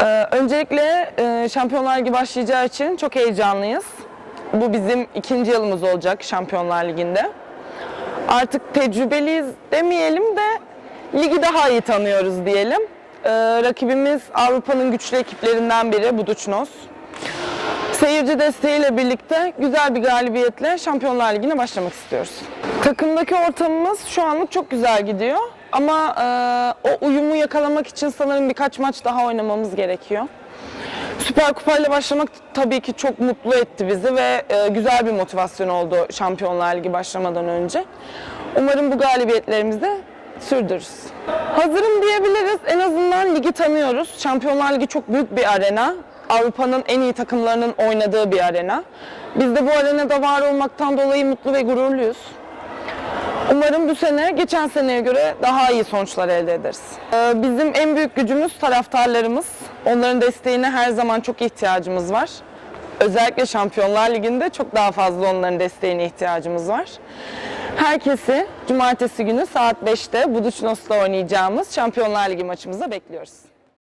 Ee, öncelikle e, Şampiyonlar Ligi başlayacağı için çok heyecanlıyız. Bu bizim ikinci yılımız olacak Şampiyonlar Ligi'nde. Artık tecrübeliyiz demeyelim de ligi daha iyi tanıyoruz diyelim. Ee, rakibimiz Avrupa'nın güçlü ekiplerinden biri Budućnost. Seyirci desteğiyle birlikte güzel bir galibiyetle Şampiyonlar Ligi'ne başlamak istiyoruz. Takımdaki ortamımız şu anlık çok güzel gidiyor. Ama e, o uyumu yakalamak için sanırım birkaç maç daha oynamamız gerekiyor. Süper Kupa ile başlamak tabii ki çok mutlu etti bizi ve e, güzel bir motivasyon oldu Şampiyonlar Ligi başlamadan önce. Umarım bu galibiyetlerimizi sürdürürüz. Hazırım diyebiliriz. En azından ligi tanıyoruz. Şampiyonlar Ligi çok büyük bir arena. Avrupa'nın en iyi takımlarının oynadığı bir arena. Biz de bu arenada var olmaktan dolayı mutlu ve gururluyuz. Umarım bu sene geçen seneye göre daha iyi sonuçlar elde ederiz. Ee, Bizim en büyük gücümüz taraftarlarımız. Onların desteğine her zaman çok ihtiyacımız var. Özellikle Şampiyonlar Ligi'nde çok daha fazla onların desteğine ihtiyacımız var. Herkesi cumartesi günü saat 5'te Budućnost'la oynayacağımız Şampiyonlar Ligi maçımıza bekliyoruz.